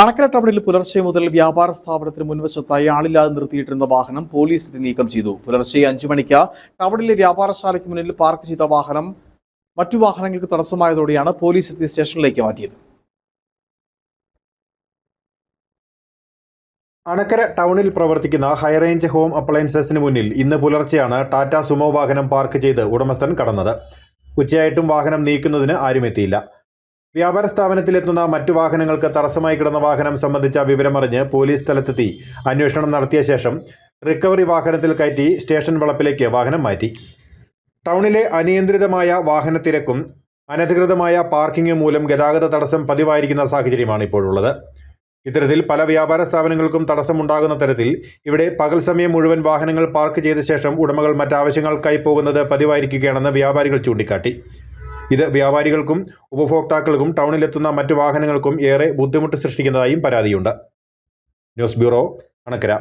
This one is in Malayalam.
അണക്കര ടൗണിൽ പുലർച്ചെ മുതൽ വ്യാപാര സ്ഥാപനത്തിന് മുൻവശത്തായി ആളില്ലാതെ നിർത്തിയിട്ടിരുന്ന വാഹനം പോലീസ് നീക്കം ചെയ്തു. പുലർച്ചെ അഞ്ചു മണിക്ക് ടൗണിലെ വ്യാപാരശാലയ്ക്ക് മുന്നിൽ പാർക്ക് ചെയ്ത വാഹനം മറ്റു വാഹനങ്ങൾക്ക് തടസ്സമായതോടെയാണ് പോലീസ് എത്തി സ്റ്റേഷനിലേക്ക് മാറ്റിയത്. അണക്കര ടൗണിൽ പ്രവർത്തിക്കുന്ന ഹൈറേഞ്ച് ഹോം അപ്ലയൻസസിന് മുന്നിൽ ഇന്ന് പുലർച്ചെയാണ് ടാറ്റ സുമോ വാഹനം പാർക്ക് ചെയ്ത് ഉടമസ്ഥൻ കടന്നത്. ഉച്ചയായിട്ടും വാഹനം നീക്കുന്നതിന് ആരുമെത്തിയില്ല. വ്യാപാര സ്ഥാപനത്തിലെത്തുന്ന മറ്റു വാഹനങ്ങൾക്ക് തടസ്സമായി കിടന്ന വാഹനം സംബന്ധിച്ച വിവരമറിഞ്ഞ് പോലീസ് സ്ഥലത്തെത്തി. അന്വേഷണം നടത്തിയ ശേഷം റിക്കവറി വാഹനത്തിൽ കയറ്റി സ്റ്റേഷൻ വളപ്പിലേക്ക് വാഹനം മാറ്റി. ടൗണിലെ അനിയന്ത്രിതമായ വാഹനത്തിരക്കും അനധികൃതമായ പാർക്കിംഗ് മൂലം ഗതാഗത തടസ്സം പതിവായിരിക്കുന്ന സാഹചര്യമാണ് ഇപ്പോഴുള്ളത്. ഇത്തരത്തിൽ പല വ്യാപാര സ്ഥാപനങ്ങൾക്കും തടസ്സമുണ്ടാകുന്ന തരത്തിൽ ഇവിടെ പകൽ സമയം മുഴുവൻ വാഹനങ്ങൾ പാർക്ക് ചെയ്ത ശേഷം ഉടമകൾ മറ്റാവശ്യങ്ങൾക്കായി പോകുന്നത് പതിവായിരിക്കുകയാണെന്ന് വ്യാപാരികൾ ചൂണ്ടിക്കാട്ടി. ഇത് വ്യാപാരികൾക്കും ഉപഭോക്താക്കൾക്കും ടൗണിലെത്തുന്ന മറ്റു വാഹനങ്ങൾക്കും ഏറെ ബുദ്ധിമുട്ട് സൃഷ്ടിക്കുന്നതായും പരാതിയുണ്ട്. News bureau Anakkara